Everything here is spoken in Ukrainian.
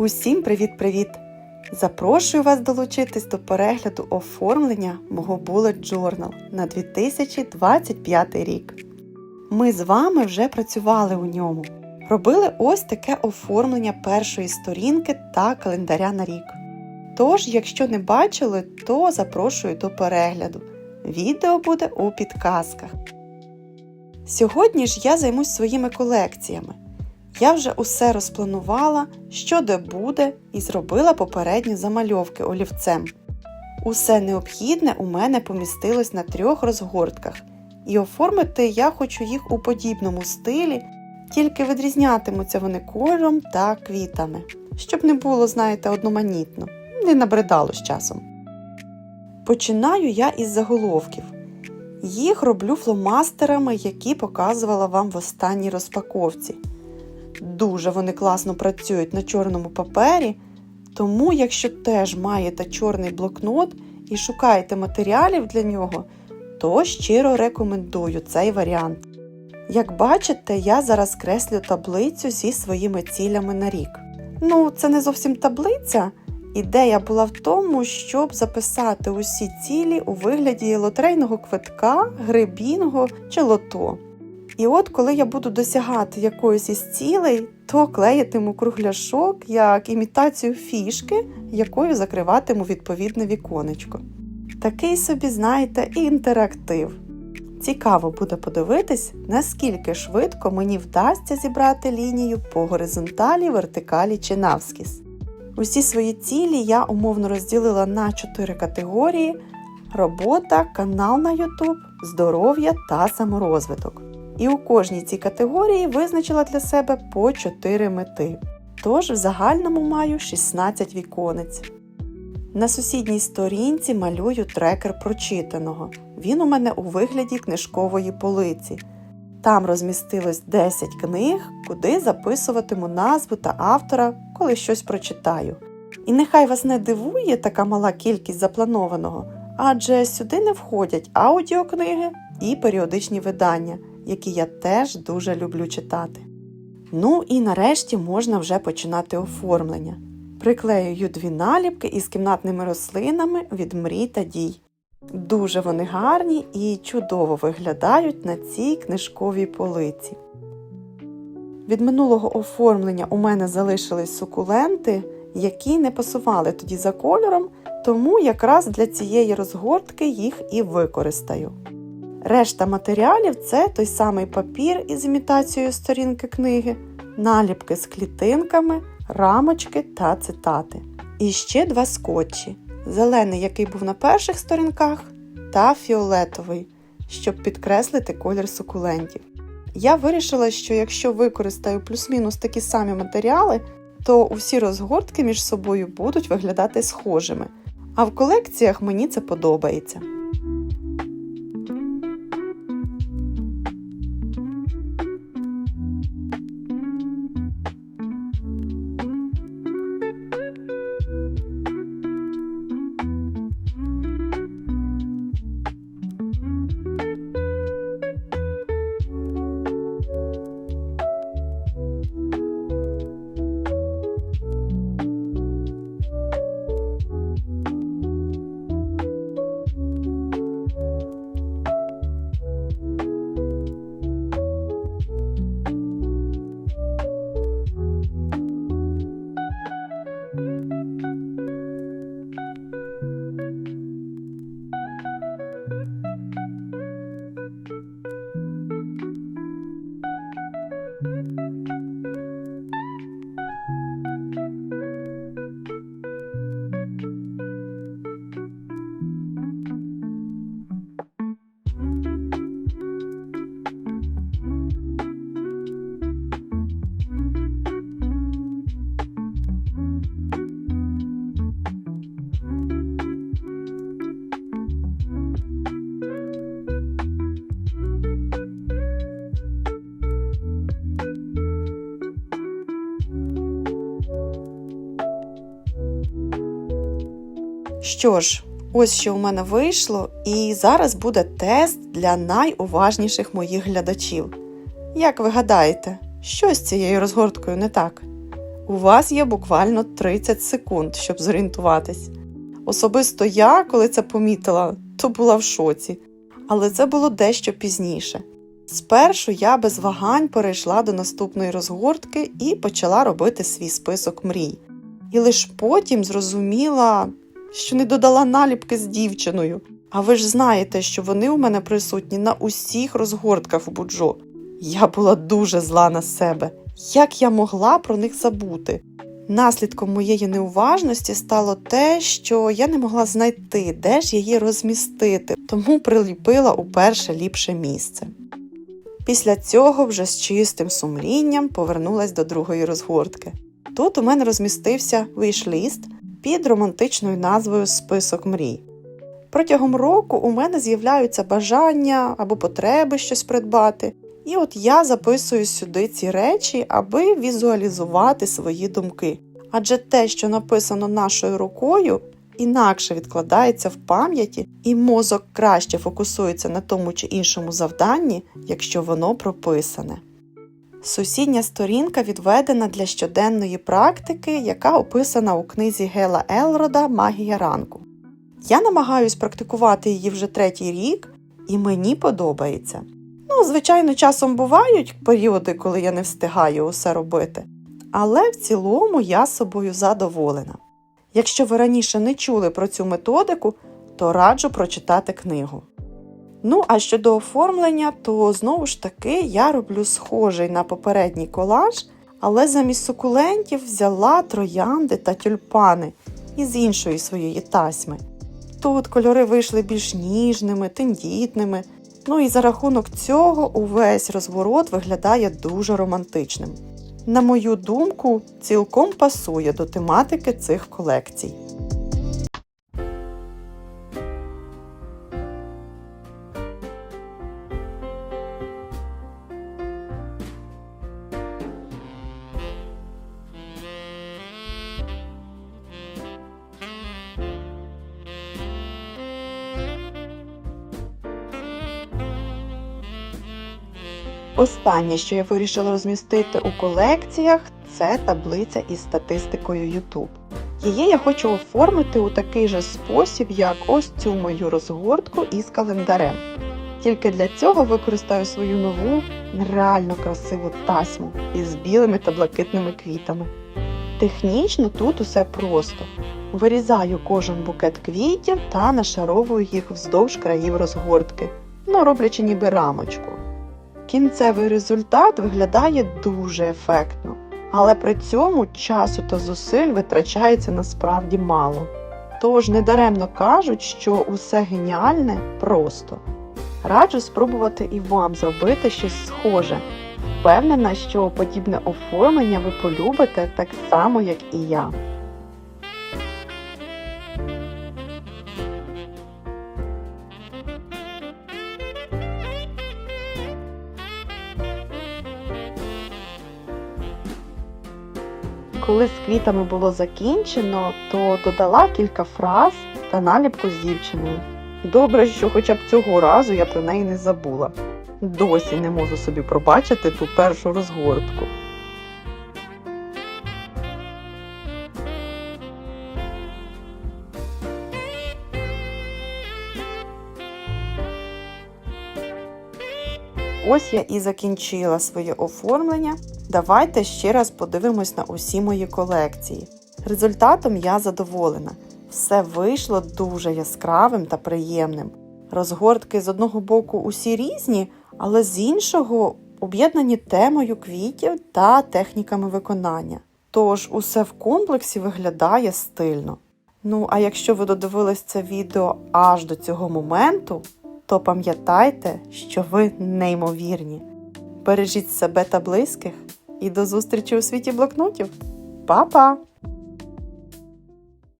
Усім привіт-привіт! Запрошую вас долучитись до перегляду оформлення мого Bullet Journal на 2025 рік. Ми з вами вже працювали у ньому. Робили ось таке оформлення першої сторінки та календаря на рік. Тож, якщо не бачили, то запрошую до перегляду. Відео буде у підказках. Сьогодні ж я займусь своїми колекціями. Я вже усе розпланувала, що де буде, і зробила попередні замальовки олівцем. Усе необхідне у мене помістилось на трьох розгортках, і оформити я хочу їх у подібному стилі, тільки відрізнятимуться вони кольором та квітами, щоб не було, знаєте, одноманітно, не набридало з часом. Починаю я із заголовків. Їх роблю фломастерами, які показувала вам в останній розпаковці. Дуже вони класно працюють на чорному папері, тому, якщо теж маєте чорний блокнот і шукаєте матеріалів для нього, то щиро рекомендую цей варіант. Як бачите, я зараз креслю таблицю зі своїми цілями на рік. Ну, це не зовсім таблиця. Ідея була в тому, щоб записати усі цілі у вигляді лотерейного квитка, гри бінго чи лото. І от коли я буду досягати якоїсь із цілей, то клеїтиму кругляшок як імітацію фішки, якою закриватиму відповідне віконечко. Такий собі, знаєте, інтерактив. Цікаво буде подивитись, наскільки швидко мені вдасться зібрати лінію по горизонталі, вертикалі чи навскіз. Усі свої цілі я умовно розділила на чотири категорії: робота, канал на YouTube, здоров'я та саморозвиток. І у кожній цій категорії визначила для себе по 4 мети. Тож в загальному маю 16 віконець. На сусідній сторінці малюю трекер прочитаного. Він у мене у вигляді книжкової полиці. Там розмістилось 10 книг, куди записуватиму назву та автора, коли щось прочитаю. І нехай вас не дивує така мала кількість запланованого, адже сюди не входять аудіокниги і періодичні видання, які я теж дуже люблю читати. Ну і нарешті можна вже починати оформлення. Приклеюю дві наліпки із кімнатними рослинами від мрій та дій. Дуже вони гарні і чудово виглядають на цій книжковій полиці. Від минулого оформлення у мене залишились сукуленти, які не пасували тоді за кольором, тому якраз для цієї розгортки їх і використаю. Решта матеріалів це той самий папір із імітацією сторінки книги, наліпки з клітинками, рамочки та цитати. І ще два скотчі: зелений, який був на перших сторінках, та фіолетовий, щоб підкреслити колір сукулентів. Я вирішила, що якщо використаю плюс-мінус такі самі матеріали, то усі розгортки між собою будуть виглядати схожими. А в колекціях мені це подобається. Що ж, ось що у мене вийшло, і зараз буде тест для найуважніших моїх глядачів. Як ви гадаєте, що з цією розгорткою не так? У вас є буквально 30 секунд, щоб зорієнтуватись. Особисто я, коли це помітила, то була в шоці. Але це було дещо пізніше. Спершу я без вагань перейшла до наступної розгортки і почала робити свій список мрій. І лише потім зрозуміла, що не додала наліпки з дівчиною. А ви ж знаєте, що вони у мене присутні на усіх розгортках в Буджо. Я була дуже зла на себе. Як я могла про них забути? Наслідком моєї неуважності стало те, що я не могла знайти, де ж її розмістити, тому приліпила у перше ліпше місце. Після цього вже з чистим сумлінням повернулась до другої розгортки. Тут у мене розмістився віш-ліст під романтичною назвою Список мрій. Протягом року у мене з'являються бажання або потреби щось придбати, і от я записую сюди ці речі, аби візуалізувати свої думки. Адже те, що написано нашою рукою, інакше відкладається в пам'яті, і мозок краще фокусується на тому чи іншому завданні, якщо воно прописане. Сусідня сторінка відведена для щоденної практики, яка описана у книзі Гела Елрода Магія ранку. Я намагаюсь практикувати її вже третій рік, і мені подобається. Ну, звичайно, часом бувають періоди, коли я не встигаю усе робити, але в цілому я собою задоволена. Якщо ви раніше не чули про цю методику, то раджу прочитати книгу. Ну, а щодо оформлення, то знову ж таки я роблю схожий на попередній колаж, але замість сукулентів взяла троянди та тюльпани із іншої своєї тасьми. Тут кольори вийшли більш ніжними, тендітними. Ну і за рахунок цього увесь розворот виглядає дуже романтичним. На мою думку, цілком пасує до тематики цих колекцій. Останнє, що я вирішила розмістити у колекціях, це таблиця із статистикою YouTube. Її я хочу оформити у такий же спосіб, як ось цю мою розгортку із календарем. Тільки для цього використаю свою нову, нереально красиву тасьму із білими та блакитними квітами. Технічно тут усе просто. Вирізаю кожен букет квітів та нашаровую їх вздовж країв розгортки, ну роблячи ніби рамочку. Кінцевий результат виглядає дуже ефектно, але при цьому часу та зусиль витрачається насправді мало. Тож недаремно кажуть, що усе геніальне просто. Раджу спробувати і вам зробити щось схоже. Впевнена, що подібне оформлення ви полюбите так само, як і я. Коли з квітами було закінчено, то додала кілька фраз та наліпку з дівчиною. Добре, що хоча б цього разу я про неї не забула. Досі не можу собі пробачити ту першу розгортку. Ось я і закінчила своє оформлення. Давайте ще раз подивимось на усі мої колекції. Результатом я задоволена. Все вийшло дуже яскравим та приємним. Розгортки з одного боку усі різні, але з іншого об'єднані темою квітів та техніками виконання. Тож усе в комплексі виглядає стильно. Ну, а якщо ви додивились це відео аж до цього моменту, то пам'ятайте, що ви неймовірні. Бережіть себе та близьких і до зустрічі у світі блокнотів. Па-па!